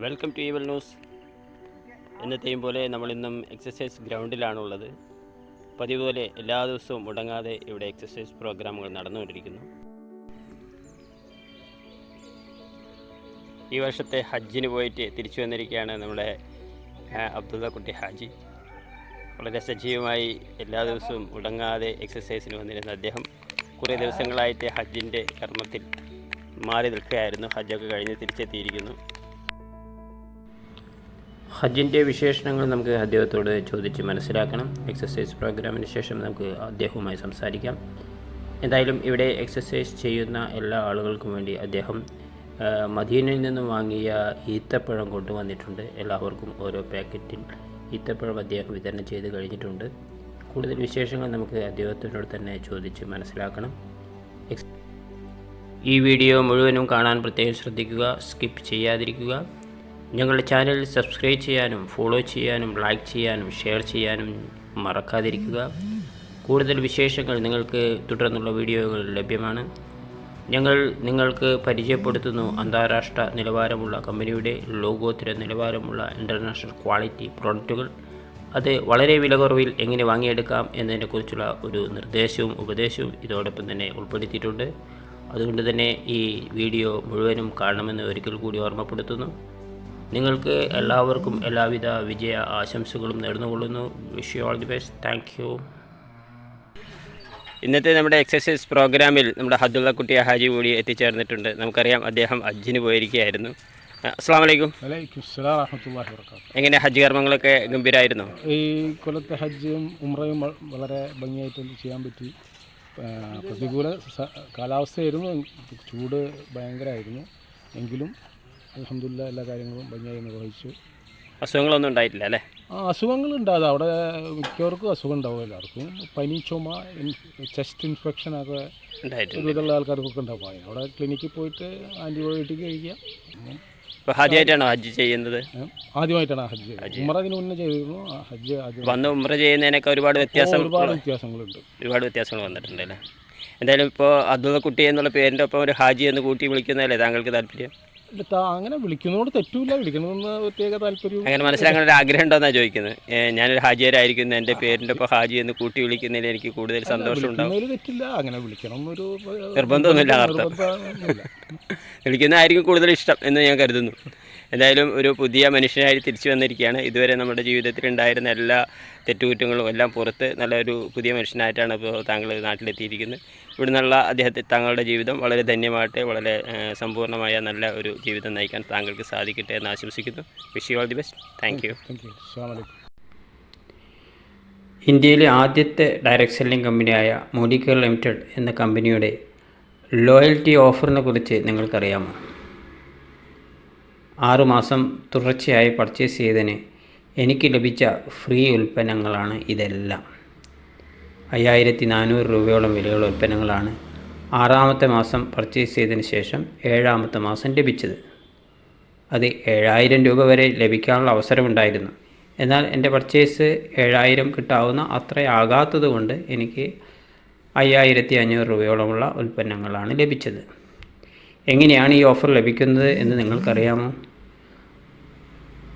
Welcome to ഈവൽ news. എന്നത്തെയും പോലെ നമ്മളിന്നും exercise ഗ്രൗണ്ടിലാണുള്ളത്. പതിവ് പോലെ എല്ലാ ദിവസവും മുടങ്ങാതെ ഇവിടെ എക്സസൈസ് പ്രോഗ്രാമുകൾ നടന്നുകൊണ്ടിരിക്കുന്നു. ഈ വർഷത്തെ ഹജ്ജിന് പോയിട്ട് തിരിച്ചു വന്നിരിക്കുകയാണ് നമ്മുടെ അബ്ദുള്ള കുട്ടി ഹാജി. വളരെ സജീവമായി എല്ലാ ദിവസവും മുടങ്ങാതെ എക്സസൈസിന് വന്നിരുന്ന അദ്ദേഹം കുറേ ദിവസങ്ങളായിട്ട് ഹജ്ജിന്റെ കർമ്മത്തിൽ മാറി നിൽക്കുകയായിരുന്നു. ഹജ്ജൊക്കെ കഴിഞ്ഞ് തിരിച്ചെത്തിയിരിക്കുന്നു. ഹജ്ജിന്റെ വിശേഷണങ്ങൾ നമുക്ക് അദ്ദേഹത്തോട് ചോദിച്ച് മനസ്സിലാക്കണം. എക്സസൈസ് പ്രോഗ്രാമിന് ശേഷം നമുക്ക് അദ്ദേഹവുമായി സംസാരിക്കാം. എന്തായാലും ഇവിടെ എക്സസൈസ് ചെയ്യുന്ന എല്ലാ ആളുകൾക്കും വേണ്ടി അദ്ദേഹം മദീനയിൽ നിന്നും വാങ്ങിയ ഈത്തപ്പഴം കൊണ്ടുവന്നിട്ടുണ്ട്. എല്ലാവർക്കും ഓരോ പാക്കറ്റിൽ ഈത്തപ്പഴം അദ്ദേഹം വിതരണം ചെയ്ത് കഴിഞ്ഞിട്ടുണ്ട്. കൂടുതൽ വിശേഷങ്ങൾ നമുക്ക് അദ്ദേഹത്തിനോട് തന്നെ ചോദിച്ച് മനസ്സിലാക്കണം. ഈ വീഡിയോ മുഴുവനും കാണാൻ പ്രത്യേകം ശ്രദ്ധിക്കുക സ്കിപ്പ് ചെയ്യാതിരിക്കുക. ഞങ്ങളുടെ ചാനൽ സബ്സ്ക്രൈബ് ചെയ്യാനും ഫോളോ ചെയ്യാനും ലൈക്ക് ചെയ്യാനും ഷെയർ ചെയ്യാനും മറക്കാതിരിക്കുക. കൂടുതൽ വിശേഷങ്ങൾ നിങ്ങൾക്ക് തുടർന്നുള്ള വീഡിയോകൾ ലഭ്യമാണ്. ഞങ്ങൾ നിങ്ങൾക്ക് പരിചയപ്പെടുത്തുന്നു അന്താരാഷ്ട്ര നിലവാരമുള്ള കമ്പനിയുടെ ലോകോത്തര നിലവാരമുള്ള ഇന്റർനാഷണൽ ക്വാളിറ്റി പ്രോഡക്റ്റുകൾ അത് വളരെ വില കുറവിൽ എങ്ങനെ വാങ്ങിയെടുക്കാം എന്നതിനെക്കുറിച്ചുള്ള ഒരു നിർദ്ദേശവും ഉപദേശവും ഇതോടൊപ്പം തന്നെ ഉൾപ്പെടുത്തിയിട്ടുണ്ട്. അതുകൊണ്ട് തന്നെ ഈ വീഡിയോ മുഴുവനും കാണണമെന്ന് ഒരിക്കൽ കൂടി ഓർമ്മപ്പെടുത്തുന്നു. നിങ്ങൾക്ക് എല്ലാവർക്കും എല്ലാവിധ വിജയ ആശംസകളും നേർന്നുകൊള്ളുന്നു. Wish you all the best thank you ഇന്നത്തെ നമ്മുടെ എക്സസൈസ് പ്രോഗ്രാമിൽ നമ്മുടെ ഹദ്ദുള്ള കുട്ടി ഹാജി കൂടി എത്തിച്ചേർന്നിട്ടുണ്ട്. നമുക്കറിയാം അദ്ദേഹം ഹജ്ജിന് പോയിരിക്കുകയായിരുന്നു. അസ്സാം വലൈക്കും എങ്ങനെ ഹജ്ജ് കർമ്മങ്ങളൊക്കെ ഗംഭീരമായിരുന്നു ഈ കൊല്ലത്തെ ഹജ്ജും ഉമ്രയും വളരെ ഭംഗിയായിട്ട് ചെയ്യാൻ പറ്റി. പ്രതികൂല കാലാവസ്ഥയായിരുന്നു. ചൂട് ഭയങ്കരമായിരുന്നു എങ്കിലും അലഹമില്ല എല്ലാ കാര്യങ്ങളും ഭംഗിയായി നിർവഹിച്ചു. അസുഖങ്ങളൊന്നും ഉണ്ടായിട്ടില്ല അല്ലേ? ആ അസുഖങ്ങൾ ഉണ്ടാകും അവിടെ മിക്കവർക്കും അസുഖം ഉണ്ടാവും എല്ലാവർക്കും. പനി ചുമ ചെസ്റ്റ് ഇൻഫെക്ഷൻ ഒക്കെ ഒരുവിധമുള്ള ആൾക്കാർക്കൊക്കെ ഉണ്ടാവും. അവിടെ ക്ലിനിക്കിൽ പോയിട്ട് ആന്റിബയോട്ടിക് കഴിക്കുക. ആദ്യമായിട്ടാണോ ഹജ്ജ് ചെയ്യുന്നത്? ആദ്യമായിട്ടാണ് ഹജ്ജ്. ഉമ്ര അതിന് മുന്നേ ചെയ്തിരുന്നു. ഹജ്ജ് ആദ്യം വന്ന് ഉമ്ര ചെയ്യുന്നതിനൊക്കെ ഒരുപാട് വ്യത്യാസം ഒരുപാട് വ്യത്യാസങ്ങളുണ്ട്. ഒരുപാട് വ്യത്യാസങ്ങൾ വന്നിട്ടുണ്ട് അല്ലേ എന്തായാലും ഇപ്പോൾ അബ്ദുള്ള കുട്ടി എന്നുള്ള പേരിന്റെ ഒപ്പം ഒരു ഹാജി എന്ന് കൂട്ടി വിളിക്കുന്നതല്ലേ താങ്കൾക്ക് താല്പര്യം? അങ്ങനെ വിളിക്കുന്നതുകൊണ്ട് തെറ്റൂല വിളിക്കണമെന്ന് പ്രത്യേക താല്പര്യം അങ്ങനെ മനസ്സിലാക്കാൻ ഒരു ആഗ്രഹം ഉണ്ടോന്നാ ചോദിക്കുന്നത്. ഞാനൊരു ഹാജിയരായിരിക്കുന്നു. എന്റെ പേരിന്റെ ഒപ്പം ഹാജി എന്ന് കൂട്ടി വിളിക്കുന്നതിൽ എനിക്ക് കൂടുതൽ സന്തോഷം ഉണ്ടാവും. തെറ്റില്ല. അങ്ങനെ വിളിക്കണം ഒരു നിർബന്ധമൊന്നുമില്ല അർത്ഥം. നിർബന്ധമൊന്നുമില്ല. വിളിക്കുന്നതായിരിക്കും കൂടുതൽ ഇഷ്ടം എന്ന് ഞാൻ കരുതുന്നു. എന്തായാലും ഒരു പുതിയ മനുഷ്യനായി തിരിച്ചു വന്നിരിക്കുകയാണ്. ഇതുവരെ നമ്മുടെ ജീവിതത്തിൽ ഉണ്ടായിരുന്ന എല്ലാ തെറ്റുകുറ്റങ്ങളും എല്ലാം പുറത്ത് നല്ലൊരു പുതിയ മനുഷ്യനായിട്ടാണ് ഇപ്പോൾ താങ്കൾ നാട്ടിലെത്തിയിരിക്കുന്നത്. ഇവിടെ നിന്നുള്ള അദ്ദേഹത്തെ താങ്കളുടെ ജീവിതം വളരെ ധന്യമായിട്ട് വളരെ സമ്പൂർണമായ നല്ല ഒരു ജീവിതം നയിക്കാൻ താങ്കൾക്ക് സാധിക്കട്ടെ എന്ന് ആശംസിക്കുന്നു. Wish you all the best thank you thank you അസ്സലാമു അലൈക്കും. ഇന്ത്യയിലെ ആദ്യത്തെ ഡയറക്ട് സെല്ലിംഗ് കമ്പനിയായ മോഡിക്കർ ലിമിറ്റഡ് എന്ന കമ്പനിയുടെ ലോയൽറ്റി ഓഫറിനെ കുറിച്ച് നിങ്ങൾക്കറിയാമോ? ആറുമാസം തുടർച്ചയായി പർച്ചേസ് ചെയ്തതിന് എനിക്ക് ലഭിച്ച ഫ്രീ ഉൽപ്പന്നങ്ങളാണ് ഇതെല്ലാം. അയ്യായിരത്തി നാനൂറ് രൂപയോളം വിലയുള്ള ഉൽപ്പന്നങ്ങളാണ് ആറാമത്തെ മാസം പർച്ചേസ് ചെയ്തതിന് ശേഷം ഏഴാമത്തെ മാസം ലഭിച്ചത്. അത് ഏഴായിരം രൂപ വരെ ലഭിക്കാനുള്ള അവസരമുണ്ടായിരുന്നു. എന്നാൽ എന്റെ പർച്ചേസ് ഏഴായിരം കിട്ടാവുന്ന അത്രയാകാത്തത് കൊണ്ട് എനിക്ക് അയ്യായിരത്തി അഞ്ഞൂറ് രൂപയോളമുള്ള ഉൽപ്പന്നങ്ങളാണ് ലഭിച്ചത്. എങ്ങനെയാണ് ഈ ഓഫർ ലഭിക്കുന്നത് എന്ന് നിങ്ങൾക്കറിയാമോ?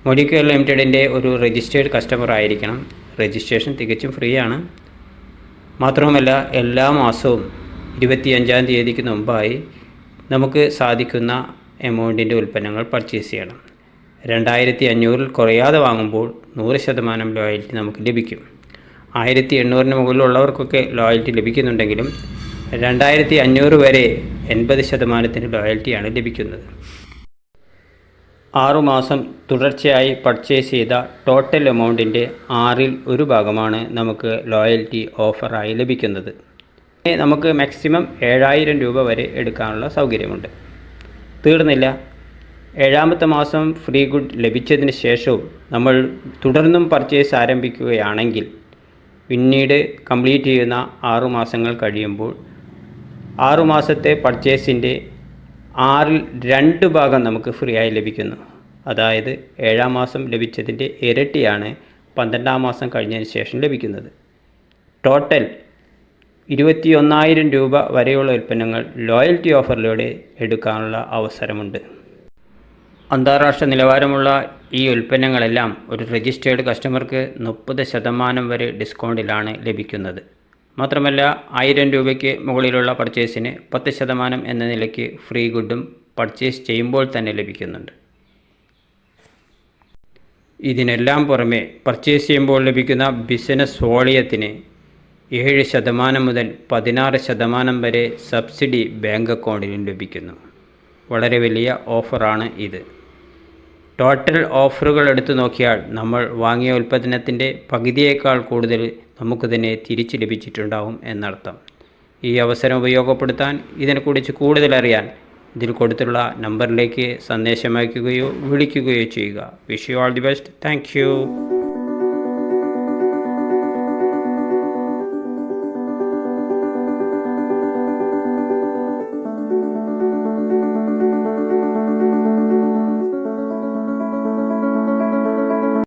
മൊഡിക്യൂർ ലിമിറ്റഡിന്റെ ഒരു രജിസ്റ്റേർഡ് കസ്റ്റമർ ആയിരിക്കണം. രജിസ്ട്രേഷൻ തികച്ചും ഫ്രീ ആണ്. മാത്രവുമല്ല എല്ലാ മാസവും ഇരുപത്തിയഞ്ചാം തീയതിക്ക് മുമ്പായി നമുക്ക് സാധിക്കുന്ന എമൗണ്ടിന്റെ ഉൽപ്പന്നങ്ങൾ പർച്ചേസ് ചെയ്യണം. രണ്ടായിരത്തി അഞ്ഞൂറിൽ കുറയാതെ വാങ്ങുമ്പോൾ നൂറ് ശതമാനം ലോയൽറ്റി നമുക്ക് ലഭിക്കും. ആയിരത്തി എണ്ണൂറിന് മുകളിലുള്ളവർക്കൊക്കെ ലോയൽറ്റി ലഭിക്കുന്നുണ്ടെങ്കിലും രണ്ടായിരത്തി അഞ്ഞൂറ് വരെ എൺപത് ശതമാനത്തിന് ലോയൽറ്റിയാണ് ലഭിക്കുന്നത്. ആറുമാസം തുടർച്ചയായി പർച്ചേസ് ചെയ്ത ടോട്ടൽ എമൗണ്ടിന്റെ ആറിൽ ഒരു ഭാഗമാണ് നമുക്ക് ലോയൽറ്റി ഓഫറായി ലഭിക്കുന്നത്. നമുക്ക് മാക്സിമം ഏഴായിരം രൂപ വരെ എടുക്കാനുള്ള സൗകര്യമുണ്ട്. തീർന്നില്ല. ഏഴാമത്തെ മാസം ഫ്രീ ഗുഡ് ലഭിച്ചതിന് ശേഷവും നമ്മൾ തുടർന്നും പർച്ചേസ് ആരംഭിക്കുകയാണെങ്കിൽ പിന്നീട് കംപ്ലീറ്റ് ചെയ്യുന്ന ആറു മാസങ്ങൾ കഴിയുമ്പോൾ ആറുമാസത്തെ പർച്ചേസിന്റെ ആറിൽ രണ്ട് ഭാഗം നമുക്ക് ഫ്രീ ആയി ലഭിക്കുന്നു. അതായത് ഏഴാം മാസം ലഭിച്ചതിന്റെ ഇരട്ടിയാണ് പന്ത്രണ്ടാം മാസം കഴിഞ്ഞതിന് ശേഷം ലഭിക്കുന്നത്. ടോട്ടൽ ഇരുപത്തിയൊന്നായിരം രൂപ വരെയുള്ള ഉൽപ്പന്നങ്ങൾ ലോയൽറ്റി ഓഫറിലൂടെ എടുക്കാനുള്ള അവസരമുണ്ട്. അന്താരാഷ്ട്ര നിലവാരമുള്ള ഈ ഉൽപ്പന്നങ്ങളെല്ലാം ഒരു രജിസ്റ്റേർഡ് കസ്റ്റമർക്ക് മുപ്പത് ശതമാനം വരെ ഡിസ്കൗണ്ടിലാണ് ലഭിക്കുന്നത്. മാത്രമല്ല ആയിരം രൂപയ്ക്ക് മുകളിലുള്ള പർച്ചേസിന് പത്ത് ശതമാനം എന്ന നിലയ്ക്ക് ഫ്രീ ഗുഡും പർച്ചേസ് ചെയ്യുമ്പോൾ തന്നെ ലഭിക്കുന്നുണ്ട്. ഇതിനെല്ലാം പുറമെ പർച്ചേസ് ചെയ്യുമ്പോൾ ലഭിക്കുന്ന ബിസിനസ് വോളിയത്തിന് ഏഴ് ശതമാനം മുതൽ പതിനാറ് ശതമാനം വരെ സബ്സിഡി ബാങ്ക് അക്കൗണ്ടിലും ലഭിക്കുന്നു. വളരെ വലിയ ഓഫറാണ് ഇത്. ടോട്ടൽ ഓഫറുകൾ എടുത്തു നോക്കിയാൽ നമ്മൾ വാങ്ങിയ ഉൽപ്പന്നത്തിന്റെ പകുതിയേക്കാൾ കൂടുതൽ നമുക്ക് തന്നെ തിരിച്ചു ലഭിച്ചിട്ടുണ്ടാവും എന്നർത്ഥം. ഈ അവസരം ഉപയോഗപ്പെടുത്താൻ ഇതിനെക്കുറിച്ച് കൂടുതലറിയാൻ ഇതിൽ കൊടുത്തിട്ടുള്ള നമ്പറിലേക്ക് സന്ദേശം അയക്കുകയോ വിളിക്കുകയോ ചെയ്യുക. Wish you all the best thank